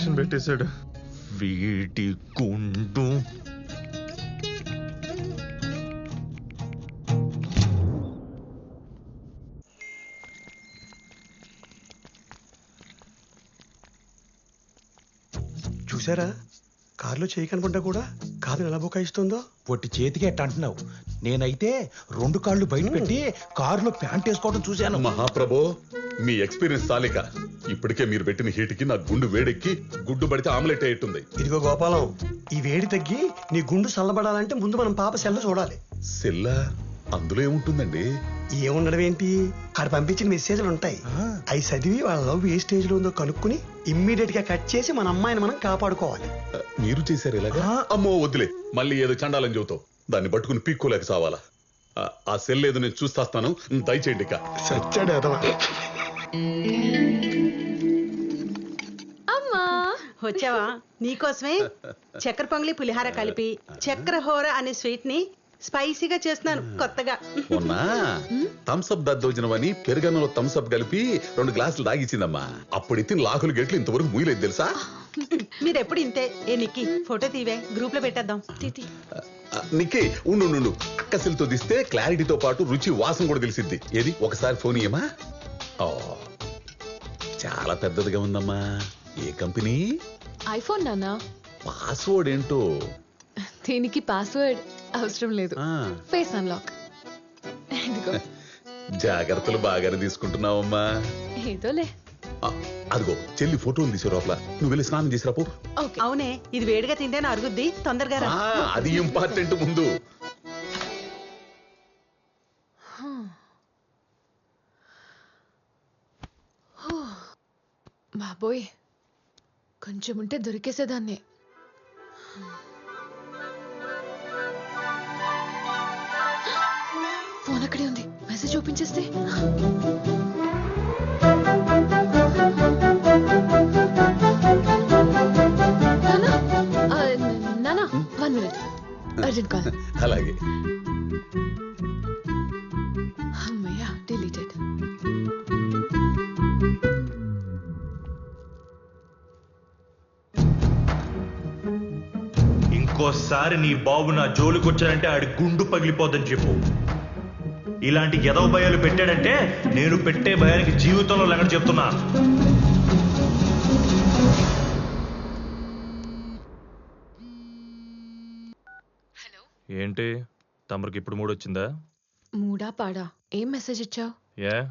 Tension పెట్టేశాడు. వీటి గుండు చూసారా కారులో చేయి కనుకుంటా కూడా కాదు ఎలా బుకాయిస్తుందో? పొట్టి చేతికి ఎట్ట అంటున్నావు? నేనైతే రెండు కాళ్ళు బయట పెట్టి కారులో ప్యాంట్ వేసుకోవడం చూశాను. మహాప్రభో మీ ఎక్స్పీరియన్స్ చాలిక. ఇప్పటికే మీరు పెట్టిన హీట్కి నా గుండు వేడెక్కి గుడ్డు పడితే ఆమ్లెట్ అయ్యేట్టుంది. ఇదిగో గోపాలం ఈ వేడి తగ్గి నీ గుండు చల్లబడాలంటే ముందు మనం పాప సెల్ల చూడాలి. సెల్లా? అందులో ఏముంటుందండి? ఏముండడం ఏంటి? ఆడ పంపించిన మెసేజ్లు ఉంటాయి. అవి చదివి వాళ్ళ లవ్ ఏ స్టేజ్లో ఉందో కనుక్కుని ఇమ్మీడియట్గా కట్ చేసి మన అమ్మాయిని మనం కాపాడుకోవాలి. మీరు చేశారు ఇలాగా? అమ్మో వద్దులే. మళ్ళీ ఏదో చండాలని చెబుతావు. దాన్ని పట్టుకుని పీక్కోలేక సావాలా? ఆ, సెల్ ఏదో నేను చూస్తాస్తాను. దయచేయండి ఇక. సచ్చాడు అదవా అమ్మా! వచ్చావా? నీకోసమే చక్కెర పొంగలి పులిహార కలిపి చక్కెర హోర అనే స్వీట్ని స్పైసీగా చేస్తున్నాను కొత్తగా. థమ్స్అప్ దద్దోజనమని పెరుగన్నంలో థమ్స్అప్ కలిపి రెండు గ్లాసులు తాగిచ్చిందమ్మా. అప్పుడు ఎత్తిన లాకులు గెట్లు ఇంతవరకు మూయలేదు తెలుసా? మీరు ఎప్పుడు ఇంతే? ఏ నిక్కి ఫోటో తీవే గ్రూప్లో పెట్టేద్దాం. నిక్కి ఉండు ఉండు, ఉండు. అక్కసిలతో తీస్తే క్లారిటీతో పాటు రుచి వాసన కూడా తెలిసిద్ది. ఏది? ఒకసారి ఫోన్ ఇయ్యమా ఓ, చాలా పెద్దదిగా ఉందమ్మా. ఏ కంపెనీ? ఐఫోన్ నాన్న. పాస్వర్డ్ ఏంటో? దీనికి పాస్వర్డ్ అవసరం లేదు. Face unlock. జాగ్రత్తలు బాగానే తీసుకుంటున్నావమ్మా. ఏదోలే. అదిగో చెల్లి ఫోటోలు తీసే లోపల. నువ్వు వెళ్ళి స్నానం చేసిరాపు ఓకే. అవునే ఇది వేడిగా తింటేనే అరుగుద్ది తొందరగా రా. ఆ, అది ఇంపార్టెంట్ ముందు. బాబోయ్ కొంచెం ఉంటే దొరికేసేదాన్ని. ఫోన్ అక్కడే ఉంది. మెసేజ్ చూపించేస్తే వన్ మినిట్ అర్జెంట్ కాల్ అలాగే. అమ్మయ్యా డిలీటెడ్ ఇంకోసారి నీ బాబు నా జోలికొచ్చాడంటే ఆడి గుండు పగిలిపోద్దని చెప్పు. ఇలాంటి ఎదవ భయాలు పెట్టాడంటే నేను పెట్టే భయానికి జీవితంలో లెక్క చెప్తున్నా. ఏంటి? తమరికి ఇప్పుడు మూడు వచ్చిందా మూడా పాడా? ఏం మెసేజ్ ఇచ్చావు? ఏ?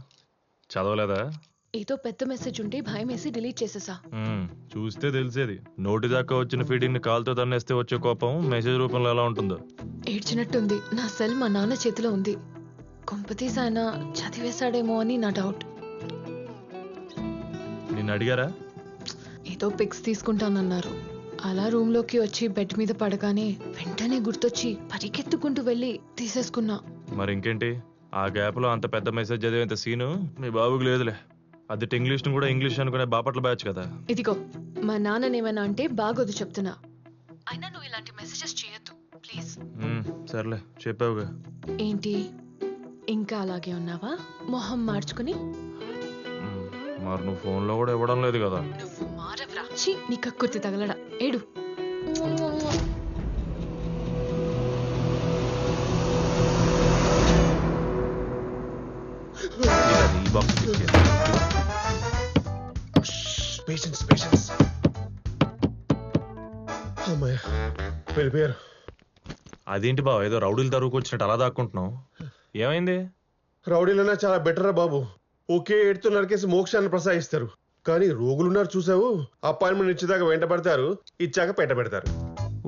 చదవలేదా? ఏదో పెద్ద మెసేజ్ ఉంటే భయం వేసి డిలీట్ చేసేసా. మ్మ్, చూస్తే తెలిసేది. నోటి దాకా వచ్చిన ఫీడింగ్ని కాలుతో తన్నేస్తే వచ్చే కోపం మెసేజ్ రూపంలో ఎలా ఉంటుందో. ఏడ్చినట్టుంది. నా సెల్ మా నాన్న చేతిలో ఉంది. కొంపతీస్ ఆయన చదివేశాడేమో అని నా డౌట్. నిన్ను అడిగారా ఏదో పిక్స్ తీసుకుంటానన్నారు. అలా రూమ్లోకి వచ్చి బెడ్ మీద పడగానే వెంటనే గుర్తొచ్చి పరిగెత్తుకుంటూ వెళ్ళి తీసేసుకున్నా. మరి ఇంకేంటి? ఆ గ్యాప్లో అంత పెద్ద మెసేజ్ చదివేంత సీను? మీ బాబుకి లేదులే. అది ఇంగ్లీష్ను కూడా ఇంగ్లీష్ అనుకునే బాపట్ల బ్యాచ్ కదా. ఇదిగో మా నాన్ననేమన్నా అంటే బాగోదు చెప్తున్నా. అయినా నువ్వు ఇలాంటి మెసేజెస్ చేయొద్దు ప్లీజ్. సర్లే చెప్పావుగా. ఏంటి? ఇంకా అలాగే ఉన్నావా? మొహం మార్చుకుని మరి నువ్వు ఫోన్లో కూడా ఇవ్వడం లేదు కదా. నువ్వు మారవరా. ఛీ నీ కక్కుర్తి తగలడా. ఏడు. ఈ బాక్స్. పేషెన్స్ పేషెన్స్ వెళ్ళిపోయారు. అదేంటి బావ ఏదో రౌడీలు తరువుకు వచ్చినట్టు అలా దాక్కుంటున్నావు? ఏమైంది? రౌడీలన్నా చాలా బెటరా బాబు. ఒకే ఏడుతో నరికేసి మోక్షాన్ని ప్రసాదిస్తారు. కానీ రోగులున్నారు చూసావు? అపాయింట్మెంట్ ఇచ్చేదాకా వెంట పడతారు ఇచ్చాక పెట్ట పెడతారు.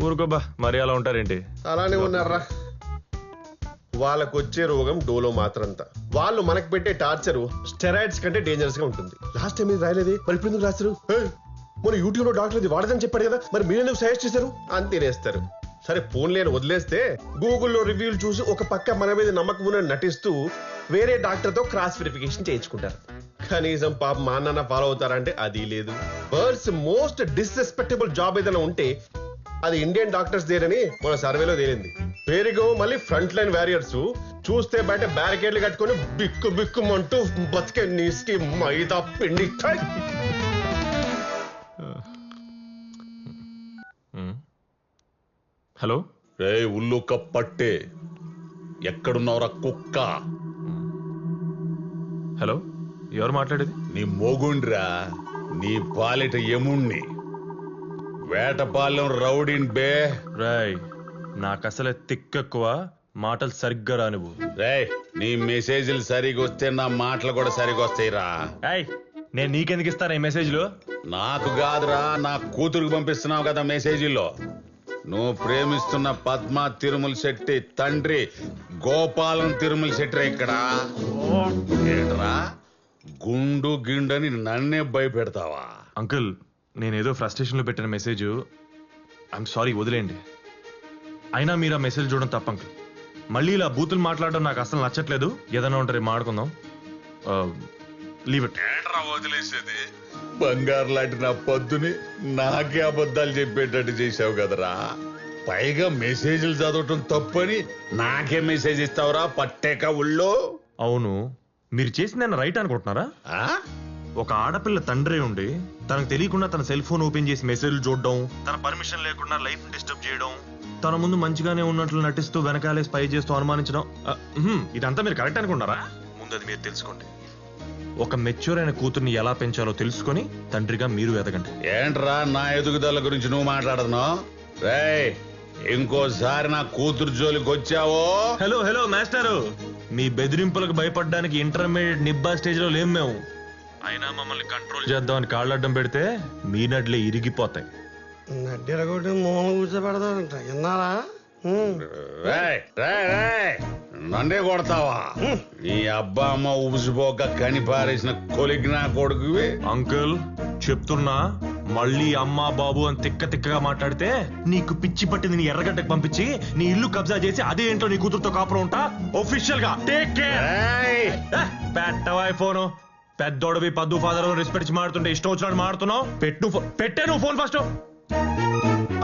ఊరుకోబా మరి అలా ఉంటారేంటి? అలానే ఉన్నారా? వాళ్ళకు వచ్చే రోగం డోలో మాత్రంతా. వాళ్ళు మనకు పెట్టే టార్చర్ స్టెరాయిడ్స్ కంటే డేంజరస్గా ఉంటుంది. లాస్ట్ టైం ఇది రాయలేదే? మరి ఇప్పుడు ఎందుకు రాస్తారు? మన యూట్యూబ్లో డాక్టర్ ఇది వాడదని చెప్పాడు కదా మరి మీరెందుకు సజెస్ట్ చేశారు? అని తినేస్తారు. సరే ఫోన్ లేని వదిలేస్తే గూగుల్లో రివ్యూలు చూసి ఒక పక్క మన మీద నమ్మకం నటిస్తూ వేరే డాక్టర్తో క్రాస్ వెరిఫికేషన్ చేయించుకుంటారు. కనీసం పాప మా నాన్న ఫాలో అవుతారంటే అది లేదు. వరల్డ్స్ మోస్ట్ డిస్రెస్పెక్టబుల్ జాబ్ ఏదైనా ఉంటే అది ఇండియన్ డాక్టర్స్ దేరని మన సర్వేలో తేలింది. పేరుగో మళ్ళీ ఫ్రంట్ లైన్ వారియర్స్ చూస్తే బయట బ్యారికేడ్లు కట్టుకుని బిక్కు బిక్కుమంటూ బతికే నీస్కి మైదా పిండి. హలో? రే ఉల్లుక పట్టే ఎక్కడున్నవరా కుక్క? హలో ఎవరు మాట్లాడేది? నీ మోగుండ్రా నీ పాలిట యముణ్ణి. వేటపాలెం రౌడీన్ బే. రాయ్ నాకు అసలే తిక్కెక్కువ మాటలు సరిగ్గా రానివ్వు. రే నీ మెసేజ్లు సరిగా వస్తే నా మాటలు కూడా సరిగా వస్తాయిరా ఏయ్ నేను నీకెందుకు ఇస్తాను ఈ మెసేజ్లు? నాకు కాదురా నా కూతురుకు పంపిస్తున్నావు కదా మెసేజీల్లో నువ్వు ప్రేమిస్తున్న పద్మ తిరుమల శెట్టి తండ్రి గోపాలం తిరుమల శెట్టి ఇక్కడ? ఏంట్రా? గుండు గిండని నన్నే భయపెడతావా? అంకుల్ నేనేదో ఫ్రస్ట్రేషన్లో పెట్టిన మెసేజ్. ఐఎమ్ సారీ వదిలేండి అయినా మీరు ఆ మెసేజ్ చూడడం తప్ప అంకుల్. మళ్ళీ ఇలా బూతులు మాట్లాడడం నాకు అసలు నచ్చట్లేదు. ఏదైనా ఉంటే రేపు మాట్లాడుకుందాం. లీవ్ ఇట్ వదిలేసేది? బంగారు లాంటి నా పొద్దుని నాకే అబద్ధాలు చెప్పేటట్టు చేసావు కదరా. పైగా మెసేజ్లు చదవటం తప్పని నాకే మెసేజ్ ఇస్తావురా పట్టేక ఉళ్ళో. అవును మీరు చేసింది నేను రైట్ అనుకుంటున్నారా? ఆ? ఒక ఆడపిల్ల తండ్రి ఉండి తనకు తెలియకుండా తన సెల్ ఫోన్ ఓపెన్ చేసి మెసేజ్లు చూడడం తన పర్మిషన్ లేకుండా లైఫ్ డిస్టర్బ్ చేయడం తన ముందు మంచిగానే ఉన్నట్లు నటిస్తూ వెనకాలే స్పై చేస్తూ అనుమానించడం ఆ, ఇదంతా మీరు కరెక్ట్ అనుకుంటారా ముందు అది మీరు తెలుసుకోండి. ఒక మెచ్యూర్ అయిన కూతుర్ని ఎలా పెంచాలో తెలుసుకొని తండ్రిగా మీరు ఎదగండి. ఏంట్రా నా ఎదుగుదల గురించి నువ్వు మాట్లాడుతున్నావు? రేయ్ ఇంకోసారి నా కూతురు జోలికి వచ్చావో? హలో హలో మాస్టారు. మీ బెదిరింపులకు భయపడడానికి ఇంటర్మీడియట్ నిబ్బా స్టేజ్లో లేం మేము. అయినా మమ్మల్ని కంట్రోల్ చేద్దామని కాళ్ళడ్డం పెడితే మీ నడ్లే ఇరిగిపోతాయి. కూర్చోబెడతారంట విన్నారా రేయ్, రేయ్, నన్నే కొడతావా? నీ అబ్బా అమ్మ ఉబిసిపోక కని పారేసిన కొలిగ్నా కొడుకువి? అంకుల్ చెప్తున్నా మళ్ళీ అమ్మా బాబు అని తిక్క తిక్కగా మాట్లాడితే నీకు పిచ్చి పట్టింది నీ ఎర్రగడ్డకు పంపించి నీ ఇల్లు కబ్జా చేసి అదే ఏంటో నీ కూతురుతో కాపురం ఉంటా? ఒఫిషియల్గా. టేక్ కేర్ రేయ్, పెట్టవా ఫోను? పెద్దోడవి పద్దు ఫాదర్ రెస్పెక్ట్ ఇచ్చి మాడుతుంటే ఇష్టం వచ్చినట్టు మాడుతున్నావు? పెట్టు పెట్టే నువ్వు ఫోన్ ఫస్ట్.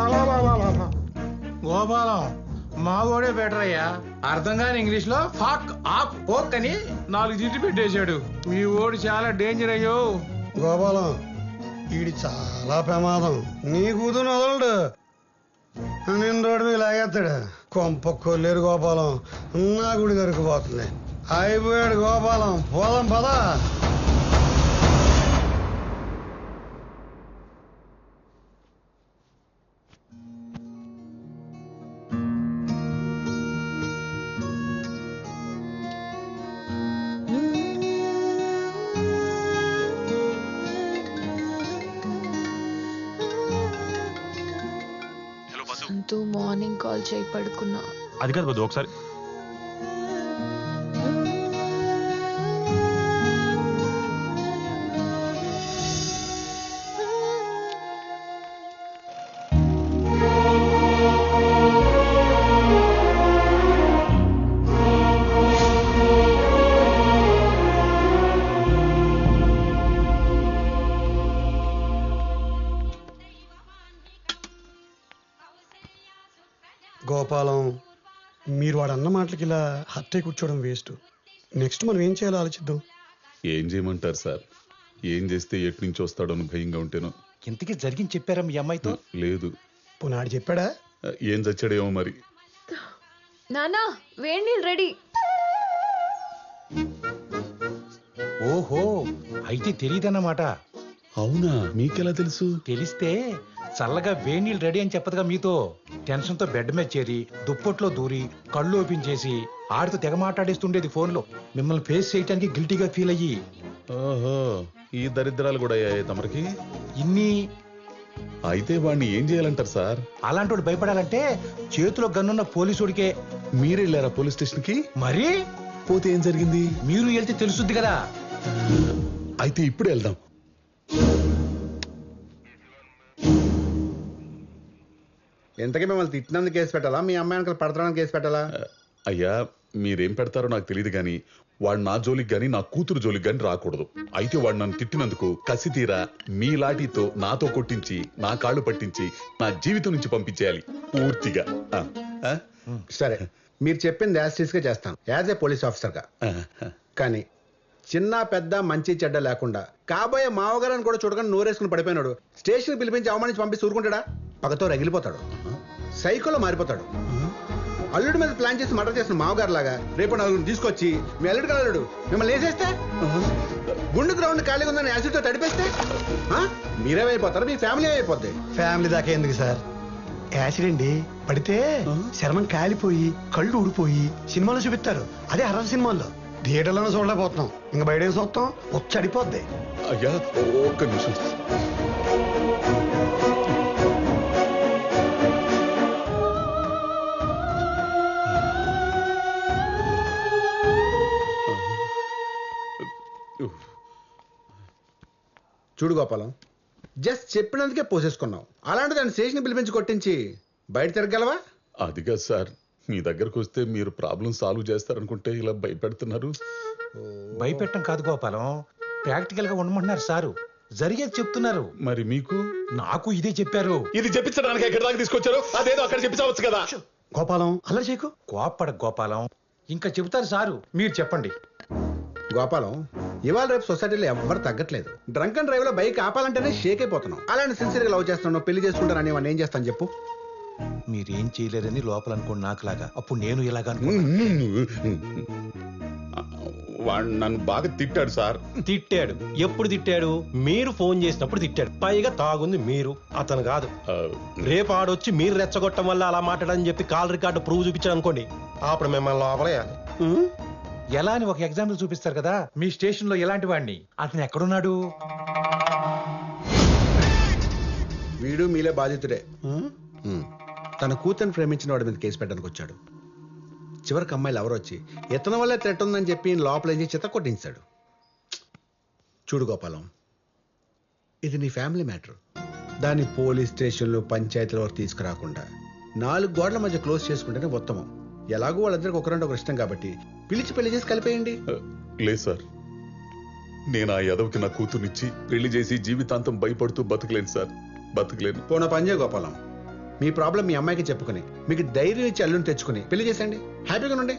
అలా. గోపాలం మా వాడే బెటర్ అయ్యా. అర్థం కాని ఇంగ్లీష్లో ఫాక్ ఆఫ్ ఓక్ అని నాలుగు దిట్టి పెట్టేశాడు. మీ ఓడి చాలా డేంజర్ అయ్యో. గోపాలం ఈడి చాలా ప్రమాదం. నీ కూతురు వదలడు. నేను రోడ్డు మీద లాగేస్తాడు. కొంప కొల్లేరు గోపాలం. నా గుడి దొరికిపోతుంది అయిపోయాడు గోపాలం. పోదాం పదా. మార్నింగ్ కాల్ చేయి పడుకున్నా. అది కాదు వద్దు ఒకసారి గోపాలం మీరు వాడు అన్న మాటలకి ఇలా హత్య కూర్చోవడం వేస్ట్. నెక్స్ట్ మనం ఏం చేయాలో ఆలోచిద్దాం. ఏం చేయమంటారు సార్? ఏం చేస్తే ఎటు నుంచి వస్తాడో అని భయంగా ఉంటేనో. ఇంతకీ జరిగింది చెప్పారా మీ అమ్మాయితో? లేదు. పునాడు చెప్పాడా? ఏం చచ్చాడేమో మరి. నానా వేడి రెడీ. ఓహో అయితే తెలియదన్నమాట అవునా? మీకెలా తెలుసు? తెలిస్తే చల్లగా వేడి నీళ్ళు రెడీ అని చెప్పదుగా మీతో. టెన్షన్తో బెడ్ మీద చేరి దుప్పట్లో దూరి కళ్ళు ఓపెన్ చేసి ఆడితో తెగ మాట్లాడేస్తుండేది ఫోన్లో. మిమ్మల్ని ఫేస్ చేయడానికి గిల్టీగా ఫీల్ అయ్యి. ఓహో ఈ దరిద్రాలు కూడా అయ్యాయి తమరికి? ఇన్ని అయితే వాడిని ఏం చేయాలంటారు సార్? అలాంటి వాడు భయపడాలంటే చేతిలో గన్నున్న పోలీసుడికే. మీరు వెళ్ళారా పోలీస్ స్టేషన్కి మరి? పోతే ఏం జరిగింది? మీరు వెళ్తే తెలుసుద్ది కదా. అయితే ఇప్పుడు వెళ్దాం. ఎంతకీ మిమ్మల్ని తిట్టినందుకు కేసు పెట్టాలా? మీ అమ్మాయి వెనకాల పడతానికి కేసు పెట్టాలా? అయ్యా మీరేం పెడతారో నాకు తెలియదు కానీ వాడు నా జోలికి గాని నా కూతురు జోలికి గాని రాకూడదు. అయితే వాడు నన్ను తిట్టినందుకు కసి తీరా మీ లాఠీతో నాతో కొట్టించి నా కాళ్ళు పట్టించి నా జీవితం నుంచి పంపించేయాలి పూర్తిగా. ఆ, ఆ? సరే మీరు చెప్పింది యాజ్గా చేస్తాను యాజ్ ఏ పోలీస్ ఆఫీసర్గా కానీ చిన్న పెద్ద మంచి చెడ్డ లేకుండా కాబోయే మావగారని కూడా చూడకుండా నోరేసుకుని పడిపోయినాడు. స్టేషన్ పిలిపించి అవమానించి పంపిస్తూ ఊరుకుంటాడా? పగతో రగిలిపోతాడు. సైకోలో మారిపోతాడు. అల్లుడి మీద ప్లాన్ చేసి మర్డర్ చేసిన మామగారు లాగా రేపు నలుగురు తీసుకొచ్చి మీ అల్లుడు అల్లుడు. మిమ్మల్ని వేసేస్తే? గుండు గ్రౌండ్ ఖాళీగా ఉందని యాసిడ్తో తడిపేస్తే? ఆ? మీరేమైపోతారు మీ ఫ్యామిలీ అయిపోద్ది. ఫ్యామిలీ దాకా ఎందుకు సార్? యాసిడ్ అండి పడితే చర్మం కాలిపోయి కళ్ళు ఊడిపోయి సినిమాలో చూపిస్తారు. అదే హర్రర్ సినిమాల్లో. థియేటర్లోనే చూడలేకపోతున్నాం. ఇంకా బయట ఏం చూస్తాం? వచ్చడిపోద్ది అయ్యా ఒక్క నిమిషం. చూడు గోపాలం జస్ట్ చెప్పినందుకే పోసేసుకున్నావు. అలాంటి దాన్ని స్టేషన్ పిలిపించి కొట్టించి బయట తిరగలవా అదిగా సార్. మీ దగ్గరకు వస్తే మీరు ప్రాబ్లం సాల్వ్ చేస్తారనుకుంటే ఇలా భయపెడుతున్నారు. భయపెట్టం కాదు గోపాలం. ప్రాక్టికల్గా ఉండమంటున్నారు సారు. జరిగేది చెప్తున్నారు. మరి మీకు? నాకు ఇదే చెప్పారు. ఇది చెప్పించడానికి ఎక్కడి దాకా తీసుకొచ్చారు అదేదో అక్కడ చెప్పించవచ్చు కదా. గోపాలం అల్లరి చేయకు. కోప్పడ గోపాలం. ఇంకా చెబుతారు సారు. మీరు చెప్పండి. గోపాలం ఇవాళ రేపు సొసైటీలో ఎవ్వరు తగ్గట్లేదు. డ్రంక్ అండ్ డ్రైవ్లో బైక్ ఆపాలంటేనే షేక్ అయిపోతున్నాం. అలాంటి సిన్సియర్గా లవ్ చేస్తున్నావు పెళ్ళి చేసుకుంటానని వాడిని ఏం చేస్తాను చెప్పు. మీరేం చేయలేరని లోపల అనుకోండి నాకులాగా. అప్పుడు నేను ఇలాగా వాడు నన్ను బాగా తిట్టాడు సార్. తిట్టాడు. ఎప్పుడు తిట్టాడు? మీరు ఫోన్ చేసినప్పుడు తిట్టాడు. పైగా తాగుంది మీరు. అతను కాదు. రేపు ఆడొచ్చి మీరు రెచ్చగొట్టడం వల్ల అలా మాట్లాడని చెప్పి కాల్ రికార్డు ప్రూవ్ చూపించాడు అనుకోండి. అప్పుడు మిమ్మల్ని లోపలేయాలి. ఎలా అని ఒక ఎగ్జాంపుల్ చూపిస్తారు కదా? మీ స్టేషన్లో ఎలాంటి వాడిని? అతను ఎక్కడున్నాడు? వీడు మీలే బాధితుడే. తన కూతురు ప్రేమించిన వాడి మీద కేసు పెట్టడానికి వచ్చాడు. చివరికి అమ్మాయిలు ఎవరు వచ్చి ఇతని వల్లే థ్రెట్ ఉందని చెప్పి ఈయన లోపలేసి చిత్త కొట్టించాడు. చూడు గోపాలం ఇది నీ ఫ్యామిలీ మ్యాటర్ దాన్ని పోలీస్ స్టేషన్లు పంచాయతీల వరకు తీసుకురాకుండా నాలుగు గోడల మధ్య క్లోజ్ చేసుకుంటేనే ఉత్తమం. ఎలాగో వాళ్ళిద్దరికి ఒకరంటే ఒకరు ఇష్టం కాబట్టి పిలిచి పెళ్ళి చేసి కలిపేయండి. లేదు సార్. నేను ఆ యదవకి నా కూతుర్నిచ్చి పెళ్ళి చేసి జీవితాంతం భయపడుతూ బతకలేను సార్. బతకలేను. పోన పంజే గోపాలం. మీ ప్రాబ్లం మీ అమ్మాయికి చెప్పుకుని మీకు ధైర్యం ఇచ్చి అల్లుని తెచ్చుకుని పెళ్ళి చేసేయండి. హ్యాపీగా ఉండండి.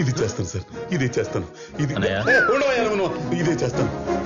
ఇది చేస్తాను సార్. ఇదే చేస్తాను. ఇది. ఇదే చేస్తాను.